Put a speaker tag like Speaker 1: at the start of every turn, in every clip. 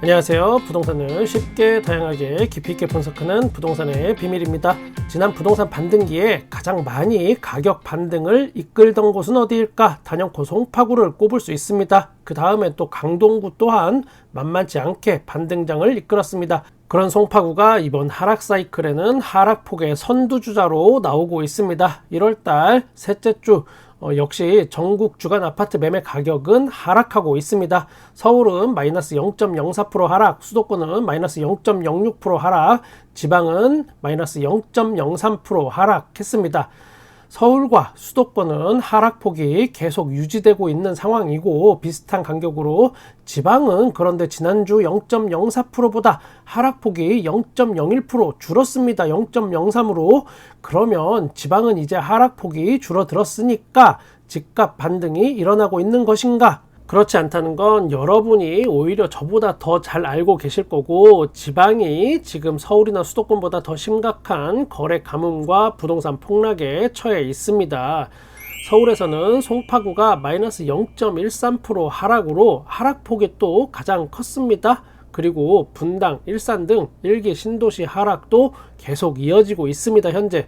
Speaker 1: 안녕하세요. 부동산을 쉽게 다양하게 깊이 있게 분석하는 부동산의 비밀입니다. 지난 부동산 반등기에 가장 많이 가격 반등을 이끌던 곳은 어디일까? 단연코 송파구를 꼽을 수 있습니다. 그 다음에 또 강동구 또한 만만치 않게 반등장을 이끌었습니다. 그런 송파구가 이번 하락 사이클에는 하락폭의 선두주자로 나오고 있습니다. 1월달 셋째 주 어, 역시 전국 주간 아파트 매매 가격은 하락하고 있습니다. 서울은 마이너스 0.04% 하락, 수도권은 마이너스 0.06% 하락, 지방은 마이너스 0.03% 하락했습니다. 서울과 수도권은 하락폭이 계속 유지되고 있는 상황이고 비슷한 간격으로 지방은 그런데 지난주 0.04%보다 하락폭이 0.01% 줄었습니다. 0.03으로 그러면 지방은 이제 하락폭이 줄어들었으니까 집값 반등이 일어나고 있는 것인가? 그렇지 않다는 건 여러분이 오히려 저보다 더 잘 알고 계실 거고 지방이 지금 서울이나 수도권보다 더 심각한 거래 가뭄과 부동산 폭락에 처해 있습니다. 서울에서는 송파구가 마이너스 0.13% 하락으로 하락폭이 또 가장 컸습니다. 그리고 분당, 일산 등 일기 신도시 하락도 계속 이어지고 있습니다. 현재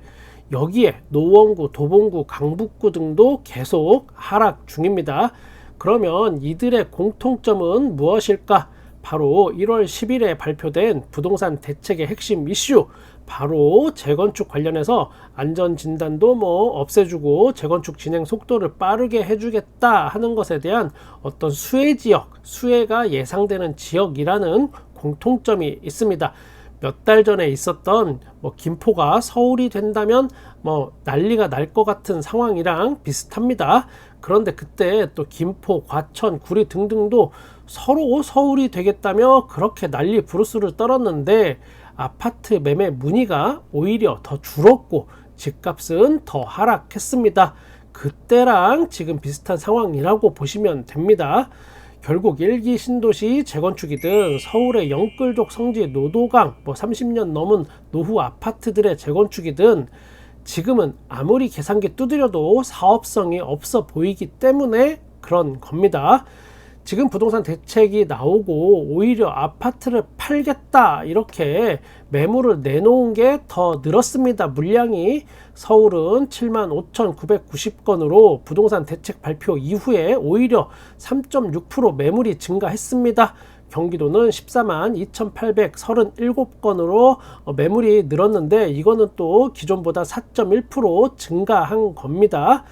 Speaker 1: 여기에 노원구, 도봉구, 강북구 등도 계속 하락 중입니다. 그러면 이들의 공통점은 무엇일까? 바로 1월 10일에 발표된 부동산 대책의 핵심 이슈 바로 재건축 관련해서 안전 진단도 뭐 없애주고 재건축 진행 속도를 빠르게 해주겠다 하는 것에 대한 어떤 수혜 지역, 수혜가 예상되는 지역이라는 공통점이 있습니다. 몇 달 전에 있었던 뭐 김포가 서울이 된다면 뭐 난리가 날 것 같은 상황이랑 비슷합니다. 그런데 그때 또 김포, 과천, 구리 등등도 서로 서울이 되겠다며 그렇게 난리 부르스를 떨었는데 아파트 매매 문의가 오히려 더 줄었고 집값은 더 하락했습니다. 그때랑 지금 비슷한 상황이라고 보시면 됩니다. 결국 일기 신도시 재건축이든 서울의 영끌족 성지 노도강 뭐 30년 넘은 노후 아파트들의 재건축이든 지금은 아무리 계산기 두드려도 사업성이 없어 보이기 때문에 그런 겁니다. 지금 부동산 대책이 나오고 오히려 아파트를 팔겠다 이렇게 매물을 내놓은 게 더 늘었습니다. 물량이 서울은 7만 5,990건으로 부동산 대책 발표 이후에 오히려 3.6% 매물이 증가했습니다. 경기도는 14만 2,837건으로 어, 매물이 늘었는데 이거는 또 기존보다 4.1% 증가한 겁니다.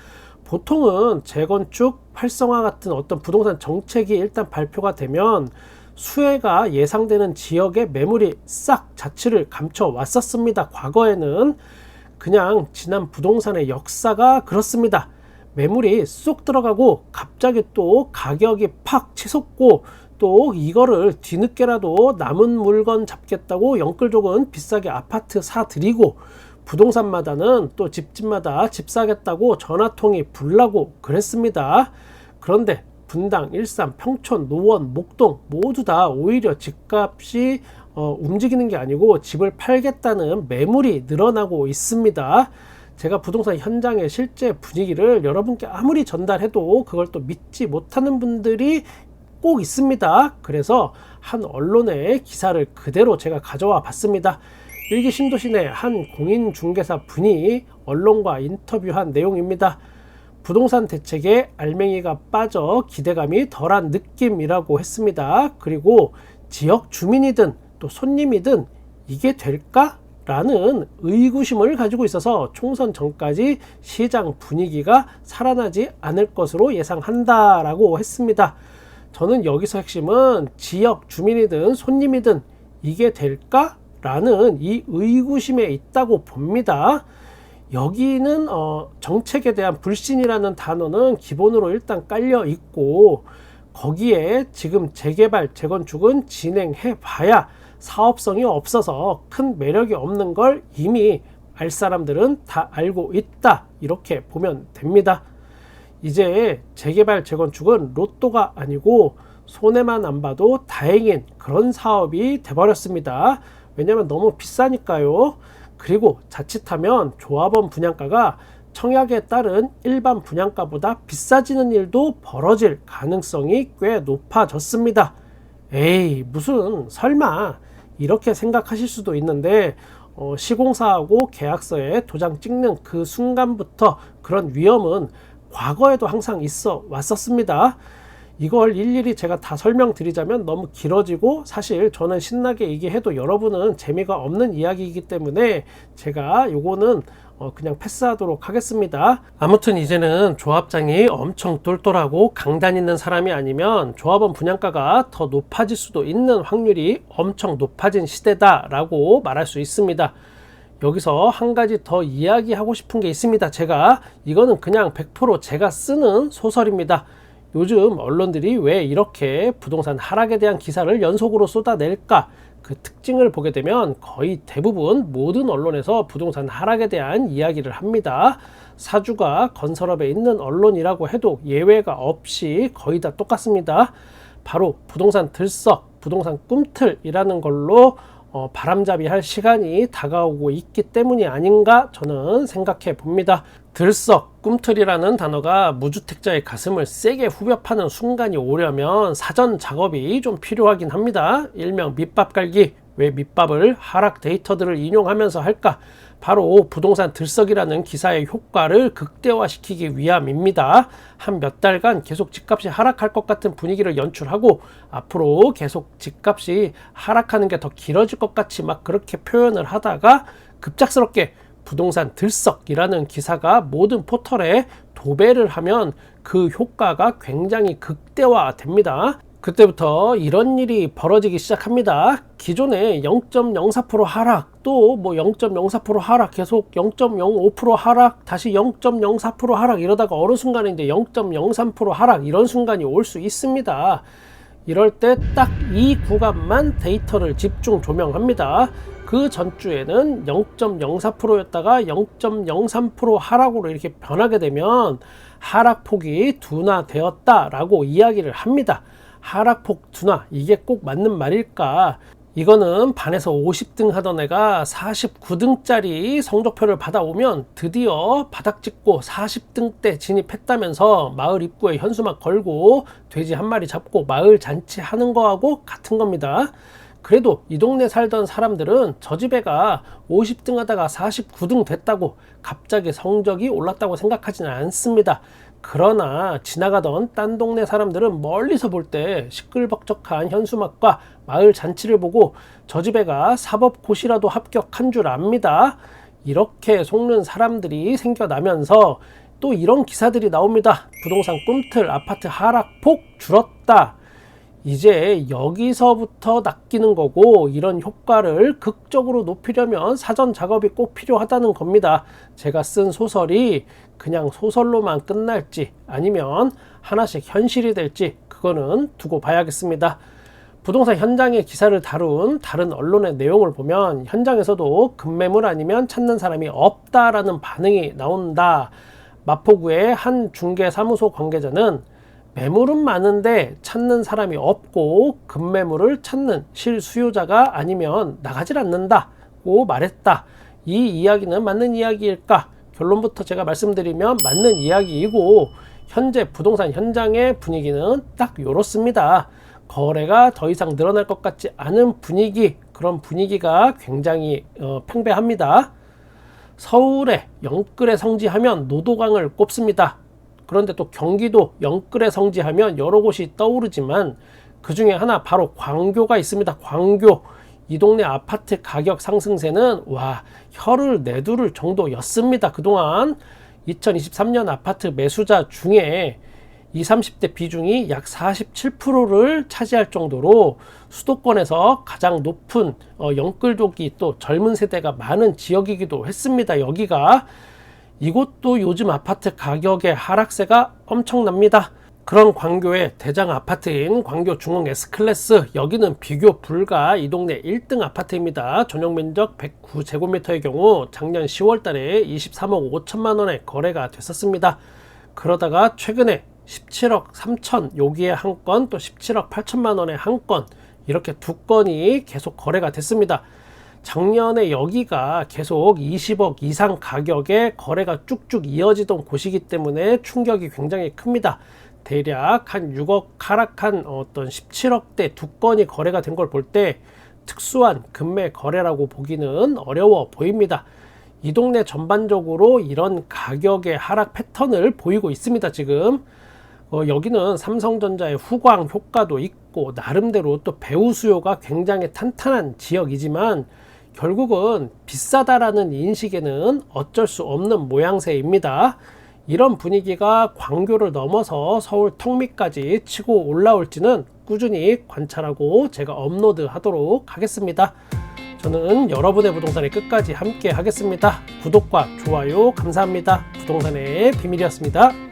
Speaker 1: 보통은 재건축 활성화 같은 어떤 부동산 정책이 일단 발표가 되면 수혜가 예상되는 지역의 매물이 싹 자취를 감춰 왔었습니다. 과거에는 그냥 지난 부동산의 역사가 그렇습니다. 매물이 쏙 들어가고 갑자기 또 가격이 팍 치솟고 또 이거를 뒤늦게라도 남은 물건 잡겠다고 영끌족은 비싸게 아파트 사드리고 부동산마다는 또 집집마다 집 사겠다고 전화통이 불나고 그랬습니다. 그런데 분당, 일산, 평촌, 노원, 목동 모두 다 오히려 집값이 어, 움직이는 게 아니고 집을 팔겠다는 매물이 늘어나고 있습니다. 제가 부동산 현장의 실제 분위기를 여러분께 아무리 전달해도 그걸 또 믿지 못하는 분들이 꼭 있습니다. 그래서 한 언론의 기사를 그대로 제가 가져와 봤습니다. 일기 신도시내 한 공인중개사 분이 언론과 인터뷰한 내용입니다. 부동산 대책에 알맹이가 빠져 기대감이 덜한 느낌이라고 했습니다. 그리고 지역 주민이든 또 손님이든 이게 될까? 라는 의구심을 가지고 있어서 총선 전까지 시장 분위기가 살아나지 않을 것으로 예상한다라고 했습니다. 저는 여기서 핵심은 지역 주민이든 손님이든 이게 될까? 라는 이 의구심에 있다고 봅니다. 여기는 어, 정책에 대한 불신이라는 단어는 기본으로 일단 깔려 있고 거기에 지금 재개발, 재건축은 진행해 봐야 사업성이 없어서 큰 매력이 없는 걸 이미 알 사람들은 다 알고 있다. 이렇게 보면 됩니다. 이제 재개발 재건축은 로또가 아니고 손해만 안 봐도 다행인 그런 사업이 돼버렸습니다. 왜냐하면 너무 비싸니까요. 그리고 자칫하면 조합원 분양가가 청약에 따른 일반 분양가보다 비싸지는 일도 벌어질 가능성이 꽤 높아졌습니다. 에이 무슨 설마 이렇게 생각하실 수도 있는데 어, 시공사하고 계약서에 도장 찍는 그 순간부터 그런 위험은 과거에도 항상 있어 왔었습니다. 이걸 일일이 제가 다 설명드리자면 너무 길어지고 사실 저는 신나게 얘기해도 여러분은 재미가 없는 이야기이기 때문에 제가 요거는 어 그냥 패스하도록 하겠습니다. 아무튼 이제는 조합장이 엄청 똘똘하고 강단 있는 사람이 아니면 조합원 분양가가 더 높아질 수도 있는 확률이 엄청 높아진 시대다라고 말할 수 있습니다. 여기서 한 가지 더 이야기하고 싶은 게 있습니다. 제가 이거는 그냥 100% 제가 쓰는 소설입니다. 요즘 언론들이 왜 이렇게 부동산 하락에 대한 기사를 연속으로 쏟아낼까? 그 특징을 보게 되면 거의 대부분 모든 언론에서 부동산 하락에 대한 이야기를 합니다. 사주가 건설업에 있는 언론이라고 해도 예외가 없이 거의 다 똑같습니다. 바로 부동산 들썩, 부동산 꿈틀이라는 걸로 어, 바람잡이 할 시간이 다가오고 있기 때문이 아닌가 저는 생각해 봅니다. 들썩, 꿈틀이라는 단어가 무주택자의 가슴을 세게 후벼 파는 순간이 오려면 사전 작업이 좀 필요하긴 합니다. 일명 밑밥 깔기. 왜 밑밥을 하락 데이터들을 인용하면서 할까? 바로 부동산 들썩이라는 기사의 효과를 극대화시키기 위함입니다. 한 몇 달간 계속 집값이 하락할 것 같은 분위기를 연출하고 앞으로 계속 집값이 하락하는 게 더 길어질 것 같이 막 그렇게 표현을 하다가 급작스럽게 부동산 들썩이라는 기사가 모든 포털에 도배를 하면 그 효과가 굉장히 극대화됩니다. 그때부터 이런 일이 벌어지기 시작합니다. 기존에 0.04% 하락, 또 뭐 0.04% 하락, 계속 0.05% 하락, 다시 0.04% 하락 이러다가 어느 순간에 이제 0.03% 하락 이런 순간이 올 수 있습니다. 이럴 때 딱 이 구간만 데이터를 집중 조명합니다. 그 전주에는 0.04%였다가 0.03% 하락으로 이렇게 변하게 되면 하락폭이 둔화되었다라고 이야기를 합니다. 하락폭 둔화 이게 꼭 맞는 말일까? 이거는 반에서 50등 하던 애가 49등짜리 성적표를 받아오면 드디어 바닥 찍고 40등대 진입했다면서 마을 입구에 현수막 걸고 돼지 한 마리 잡고 마을 잔치 하는 거하고 같은 겁니다. 그래도 이 동네 살던 사람들은 저 집애가 50등 하다가 49등 됐다고 갑자기 성적이 올랐다고 생각하지는 않습니다. 그러나 지나가던 딴 동네 사람들은 멀리서 볼 때 시끌벅적한 현수막과 마을 잔치를 보고 저 집애가 사법고시라도 합격한 줄 압니다. 이렇게 속는 사람들이 생겨나면서 또 이런 기사들이 나옵니다. 부동산 꿈틀 아파트 하락 폭 줄었다. 이제 여기서부터 낚이는 거고 이런 효과를 극적으로 높이려면 사전 작업이 꼭 필요하다는 겁니다. 제가 쓴 소설이 그냥 소설로만 끝날지 아니면 하나씩 현실이 될지 그거는 두고 봐야겠습니다. 부동산 현장의 기사를 다룬 다른 언론의 내용을 보면 현장에서도 급매물 아니면 찾는 사람이 없다라는 반응이 나온다. 마포구의 한 중개사무소 관계자는 매물은 많은데 찾는 사람이 없고 급매물을 찾는 실수요자가 아니면 나가질 않는다고 말했다. 이 이야기는 맞는 이야기일까? 결론부터 제가 말씀드리면 맞는 이야기이고 현재 부동산 현장의 분위기는 딱 이렇습니다. 거래가 더 이상 늘어날 것 같지 않은 분위기 그런 분위기가 굉장히 어, 팽배합니다. 서울에 영끌에 성지하면 노도강을 꼽습니다. 그런데 또 경기도 영끌에 성지 하면 여러 곳이 떠오르지만 그 중에 하나 바로 광교가 있습니다. 광교. 이 동네 아파트 가격 상승세는 와 혀를 내두를 정도였습니다. 그동안 2023년 아파트 매수자 중에 20, 30대 비중이 약 47%를 차지할 정도로 수도권에서 가장 높은 어, 영끌족이 또 젊은 세대가 많은 지역이기도 했습니다. 여기가 이곳도 요즘 아파트 가격의 하락세가 엄청납니다. 그런 광교의 대장 아파트인 광교 중흥 S클래스 여기는 비교 불가 이 동네 1등 아파트입니다. 전용 면적 109제곱미터의 경우 작년 10월 달에 23억 5천만 원에 거래가 됐었습니다. 그러다가 최근에 17억 3천 여기에 한 건 또 17억 8천만 원에 한 건 이렇게 두 건이 계속 거래가 됐습니다. 작년에 여기가 계속 20억 이상 가격에 거래가 쭉쭉 이어지던 곳이기 때문에 충격이 굉장히 큽니다. 대략 한 6억 하락한 어떤 17억대 두 건이 거래가 된 걸 볼 때 특수한 금매 거래라고 보기는 어려워 보입니다. 이 동네 전반적으로 이런 가격의 하락 패턴을 보이고 있습니다. 지금 어, 여기는 삼성전자의 후광 효과도 있고 나름대로 또 배우 수요가 굉장히 탄탄한 지역이지만 결국은 비싸다라는 인식에는 어쩔 수 없는 모양새입니다. 이런 분위기가 광교를 넘어서 서울 턱밑까지 치고 올라올지는 꾸준히 관찰하고 제가 업로드 하도록 하겠습니다. 저는 여러분의 부동산에 끝까지 함께 하겠습니다. 구독과 좋아요 감사합니다. 부동산의 비밀이었습니다.